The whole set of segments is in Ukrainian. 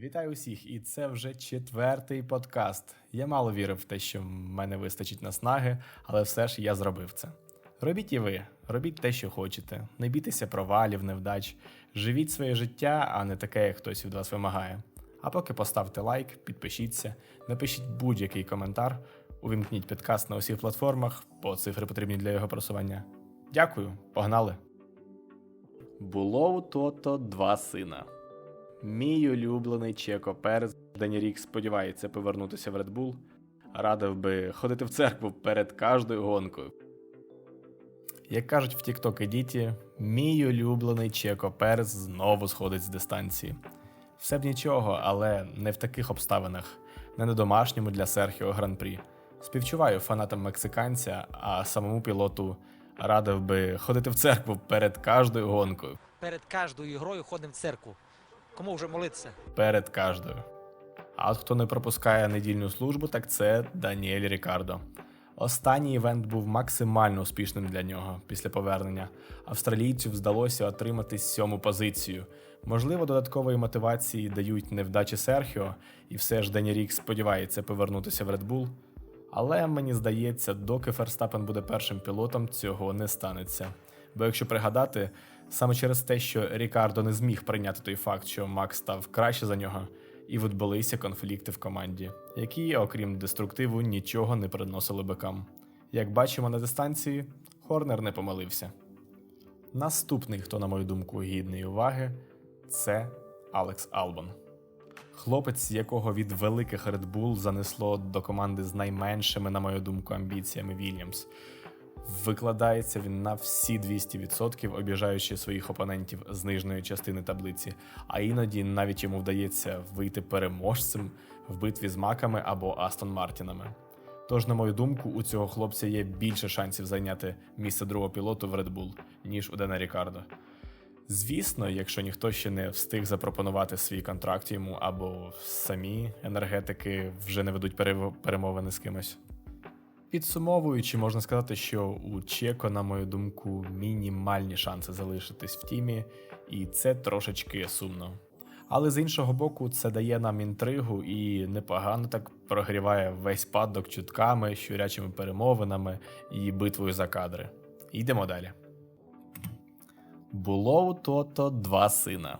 Вітаю усіх! І це вже четвертий подкаст. Я мало вірив в те, що в мене вистачить наснаги, але все ж я зробив це. Робіть і ви, робіть те, що хочете. Не бійтеся провалів, невдач. Живіть своє життя, а не таке, як хтось від вас вимагає. А поки поставте лайк, підпишіться, напишіть будь-який коментар, увімкніть підкаст на усіх платформах, бо цифри потрібні для його просування. Дякую, погнали! Було у тото два сина. Мій улюблений Чеко Перес Данірік сподівається повернутися в Red Bull. Радив би ходити в церкву перед кожною гонкою. Як кажуть в TikTok Едіті, мій улюблений Чеко Перес знову сходить з дистанції. Все б нічого, але не в таких обставинах, не на домашньому для Серхіо Гран-прі. Співчуваю фанатам мексиканця, а самому пілоту радив би ходити в церкву перед кожною гонкою. перед кожною грою ходимо в церкву. Кому вже молитися? перед кожною. А от хто не пропускає недільну службу, так це Даніель Рікардо. Останній івент був максимально успішним для нього після повернення. Австралійцю вдалося отримати сьому позицію. Можливо, додаткової мотивації дають невдачі Серхіо, і все ж Дані Рік сподівається повернутися в Red Bull. Але мені здається, доки Ферстапен буде першим пілотом, цього не станеться. Бо якщо пригадати, саме через те, що Рікардо не зміг прийняти той факт, що Макс став краще за нього, і відбулися конфлікти в команді, які, окрім деструктиву, нічого не приносили бикам. Як бачимо на дистанції, Хорнер не помилився. Наступний, хто, на мою думку, гідний уваги, це Алекс Албон. Хлопець, якого від великих Red Bull занесло до команди з найменшими, на мою думку, амбіціями Вільямс. Викладається він на всі 200%, обіжаючи своїх опонентів з нижньої частини таблиці, а іноді навіть йому вдається вийти переможцем в битві з маками або Астон Мартінами. Тож, на мою думку, у цього хлопця є більше шансів зайняти місце другого пілоту в Red Bull, ніж у Дена Рікардо. Звісно, якщо ніхто ще не встиг запропонувати свій контракт йому, або самі енергетики вже не ведуть перемовини з кимось. Підсумовуючи, можна сказати, що у Чеко, на мою думку, мінімальні шанси залишитись в тімі, і це трошечки сумно. Але з іншого боку, це дає нам інтригу і непогано так прогріває весь падок чутками, щурячими перемовинами і битвою за кадри. Йдемо далі. Було у тото два сина.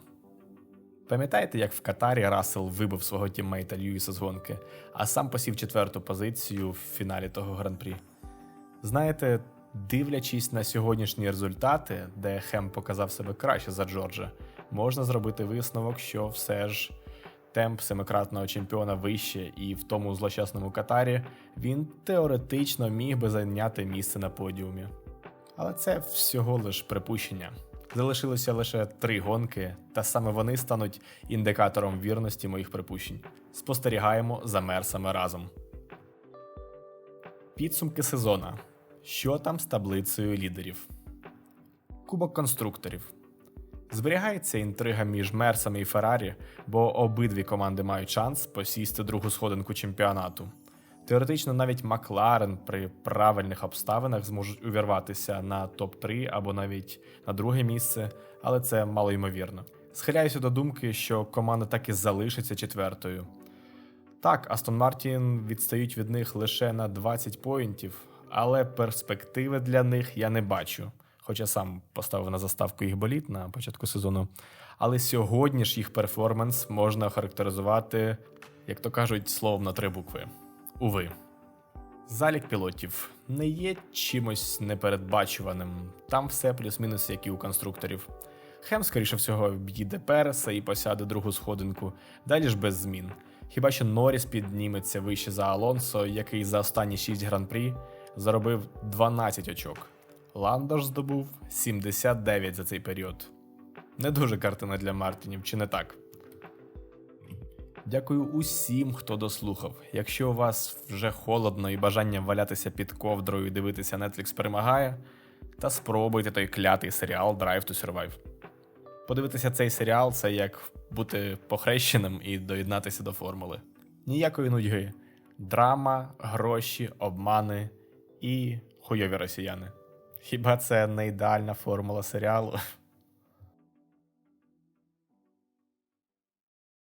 Пам'ятаєте, як в Катарі Рассел вибив свого тіммейта Льюіса з гонки, а сам посів четверту позицію в фіналі того гран-прі? Знаєте, дивлячись на сьогоднішні результати, де Хем показав себе краще за Джорджа, можна зробити висновок, що все ж темп семикратного чемпіона вище, і в тому злощасному Катарі він теоретично міг би зайняти місце на подіумі. Але це всього лиш припущення. Залишилося лише три гонки, та саме вони стануть індикатором вірності моїх припущень. Спостерігаємо за мерсами разом. Підсумки сезона. Що там з таблицею лідерів? Кубок конструкторів. Зберігається інтрига між Мерсами і Феррарі, бо обидві команди мають шанс посісти другу сходинку чемпіонату. Теоретично навіть Макларен при правильних обставинах зможуть увірватися на топ-3 або навіть на друге місце, але це малоймовірно. Схиляюся до думки, що команда так і залишиться четвертою. Так, Астон Мартін відстають від них лише на 20 поінтів, але перспективи для них я не бачу. Хоча сам поставив на заставку їх боліт на початку сезону. Але сьогодні ж їх перформанс можна охарактеризувати, як то кажуть, словом на три букви. Уви. Залік пілотів не є чимось непередбачуваним. Там все плюс-мінус, як і у конструкторів. Хем, скоріше всього, об'їде Переса і посяде другу сходинку, далі ж без змін. Хіба що Норріс підніметься вище за Алонсо, який за останні 6 гран-прі заробив 12 очок. Ландош здобув 79 за цей період. Не дуже картина для Мартінів, чи не так? Дякую усім, хто дослухав. Якщо у вас вже холодно і бажання валятися під ковдрою і дивитися Netflix перемагає, та спробуйте той клятий серіал Drive to Survive. Подивитися цей серіал це як бути похрещеним і доєднатися до формули. Ніякої нудьги. Драма, гроші, обмани і хуйові росіяни. Хіба це не ідеальна формула серіалу?